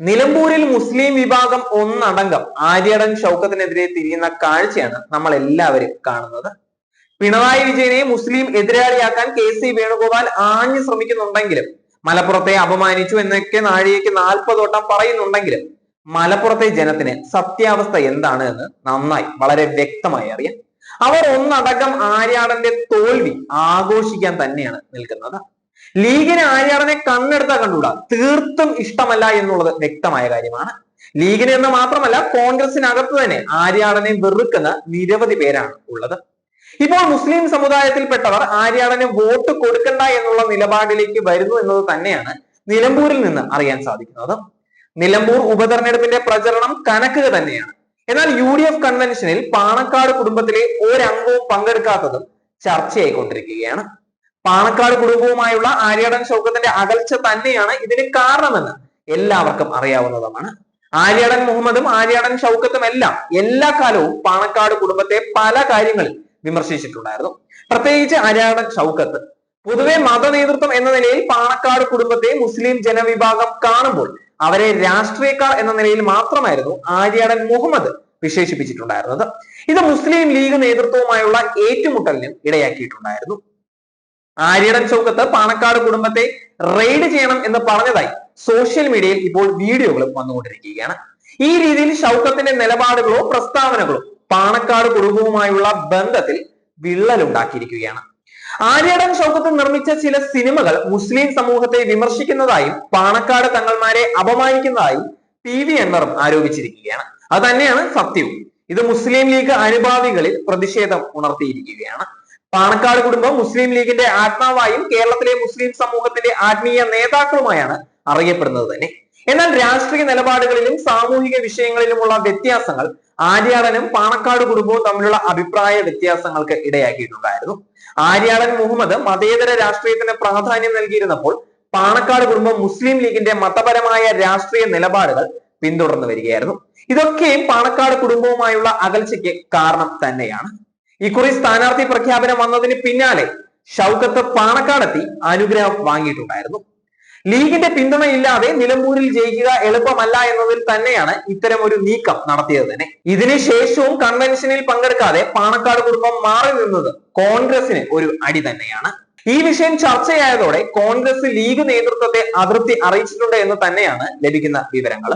നിലമ്പൂരിൽ മുസ്ലിം വിഭാഗം ഒന്നടങ്കം ആര്യടൻ ഷൗക്കത്തിനെതിരെ തിരിയുന്ന കാഴ്ചയാണ് നമ്മൾ എല്ലാവരും കാണുന്നത്. പിണറായി വിജയനെ മുസ്ലിം എതിരാളിയാക്കാൻ കെ സി വേണുഗോപാൽ ആഞ്ഞു ശ്രമിക്കുന്നുണ്ടെങ്കിലും മലപ്പുറത്തെ അപമാനിച്ചു എന്നൊക്കെ നാഴികയ്ക്ക് നാൽപ്പത് വട്ടം പറയുന്നുണ്ടെങ്കിലും മലപ്പുറത്തെ ജനത്തിന് സത്യാവസ്ഥ എന്താണ് എന്ന് നന്നായി വളരെ വ്യക്തമായി അറിയാം. അവർ ഒന്നടങ്കം ആര്യാടന്റെ തോൽവി ആഘോഷിക്കാൻ തന്നെയാണ് നിൽക്കുന്നത്. ലീഗിന് ആര്യാടനെ കണ്ണെടുത്താൽ കണ്ടുകൂടാ? തീർത്തും ഇഷ്ടമല്ല എന്നുള്ളത് വ്യക്തമായ കാര്യമാണ്. ലീഗിന് എന്ന് മാത്രമല്ല കോൺഗ്രസിനകത്ത് തന്നെ ആര്യാടനെ വെറുക്കുന്ന നിരവധി പേരാണ് ഉള്ളത്. ഇപ്പോൾ മുസ്ലിം സമുദായത്തിൽപ്പെട്ടവർ ആര്യാടന് വോട്ട് കൊടുക്കണ്ട എന്നുള്ള നിലപാടിലേക്ക് വരുന്നു എന്നത് തന്നെയാണ് നിലമ്പൂരിൽ നിന്ന് അറിയാൻ സാധിക്കുന്നത്. നിലമ്പൂർ ഉപതെരഞ്ഞെടുപ്പിന്റെ പ്രചരണം കനക്കുക തന്നെയാണ്. എന്നാൽ യു ഡി എഫ് കൺവെൻഷനിൽ പാണക്കാട് കുടുംബത്തിലെ ഒരംഗവും പങ്കെടുക്കാത്തതും ചർച്ചയായിക്കൊണ്ടിരിക്കുകയാണ്. പാണക്കാട് കുടുംബവുമായുള്ള ആര്യാടൻ ഷൗക്കത്തിന്റെ അകൽച്ച തന്നെയാണ് ഇതിന് കാരണമെന്ന് എല്ലാവർക്കും അറിയാവുന്നതുമാണ്. ആര്യാടൻ മുഹമ്മദും ആര്യാടൻ ഷൗക്കത്തും എല്ലാം എല്ലാ കാലവും പാണക്കാട് കുടുംബത്തെ പല കാര്യങ്ങളിൽ വിമർശിച്ചിട്ടുണ്ടായിരുന്നു. പ്രത്യേകിച്ച് ആര്യാടൻ ഷൗക്കത്ത് പൊതുവെ മത നേതൃത്വം എന്ന നിലയിൽ പാണക്കാട് കുടുംബത്തെ മുസ്ലിം ജനവിഭാഗം കാണുമ്പോൾ അവരെ രാഷ്ട്രീയക്കാർ എന്ന നിലയിൽ മാത്രമായിരുന്നു ആര്യാടൻ മുഹമ്മദ് വിശേഷിപ്പിച്ചിട്ടുണ്ടായിരുന്നത്. ഇത് മുസ്ലിം ലീഗ് നേതൃത്വവുമായുള്ള ഏറ്റുമുട്ടലിനും ഇടയാക്കിയിട്ടുണ്ടായിരുന്നു. ആര്യടൻ ചൗക്കത്ത് പാണക്കാട് കുടുംബത്തെ റെയ്ഡ് ചെയ്യണം എന്ന് പറഞ്ഞതായി സോഷ്യൽ മീഡിയയിൽ ഇപ്പോൾ വീഡിയോകളും വന്നുകൊണ്ടിരിക്കുകയാണ്. ഈ രീതിയിൽ ഷൗക്കത്തിന്റെ നിലപാടുകളോ പ്രസ്താവനകളോ പാണക്കാട് കുടുംബവുമായുള്ള ബന്ധത്തിൽ വിള്ളലുണ്ടാക്കിയിരിക്കുകയാണ്. ആര്യടൻ ഷൗക്കത്ത് നിർമ്മിച്ച ചില സിനിമകൾ മുസ്ലിം സമൂഹത്തെ വിമർശിക്കുന്നതായും പാണക്കാട് തങ്ങൾമാരെ അപമാനിക്കുന്നതായും പി വി എണ്ണറും ആരോപിച്ചിരിക്കുകയാണ്. അത് തന്നെയാണ് സത്യവും. ഇത് മുസ്ലിം ലീഗ് അനുഭാവികളിൽ പ്രതിഷേധം ഉണർത്തിയിരിക്കുകയാണ്. പാണക്കാട് കുടുംബം മുസ്ലിം ലീഗിന്റെ ആത്മാവായും കേരളത്തിലെ മുസ്ലിം സമൂഹത്തിന്റെ ആത്മീയ നേതാക്കളുമായാണ് അറിയപ്പെടുന്നത് തന്നെ. എന്നാൽ രാഷ്ട്രീയ നിലപാടുകളിലും സാമൂഹിക വിഷയങ്ങളിലുമുള്ള വ്യത്യാസങ്ങൾ ആര്യാടനും പാണക്കാട് കുടുംബവും തമ്മിലുള്ള അഭിപ്രായ വ്യത്യാസങ്ങൾക്ക് ഇടയാക്കിയിട്ടുണ്ടായിരുന്നു. ആര്യാടൻ മുഹമ്മദ് മതേതര രാഷ്ട്രീയത്തിന് പ്രാധാന്യം നൽകിയിരുന്നപ്പോൾ പാണക്കാട് കുടുംബം മുസ്ലിം ലീഗിന്റെ മതപരമായ രാഷ്ട്രീയ നിലപാടുകൾ പിന്തുടർന്നു വരികയായിരുന്നു. ഇതൊക്കെയും പാണക്കാട് കുടുംബവുമായുള്ള അകൽച്ചയ്ക്ക് കാരണം തന്നെയാണ്. ഇക്കുറി സ്ഥാനാർത്ഥി പ്രഖ്യാപനം വന്നതിന് പിന്നാലെ ഷൗക്കത്ത് പാണക്കാടെത്തി അനുഗ്രഹം വാങ്ങിയിട്ടുണ്ടായിരുന്നു. ലീഗിന്റെ പിന്തുണയില്ലാതെ നിലമ്പൂരിൽ ജയിക്കുക എളുപ്പമല്ല എന്നതിൽ തന്നെയാണ് ഇത്തരം ഒരു നീക്കം നടത്തിയത് തന്നെ. ഇതിന് ശേഷവും കൺവെൻഷനിൽ പങ്കെടുക്കാതെ പാണക്കാട് കുടുംബം മാറി നിന്നത് കോൺഗ്രസിന് ഒരു അടി തന്നെയാണ്. ഈ വിഷയം ചർച്ചയായതോടെ കോൺഗ്രസ് ലീഗ് നേതൃത്വത്തെ അതൃപ്തി അറിയിച്ചിട്ടുണ്ട് എന്ന് തന്നെയാണ് ലഭിക്കുന്ന വിവരങ്ങൾ.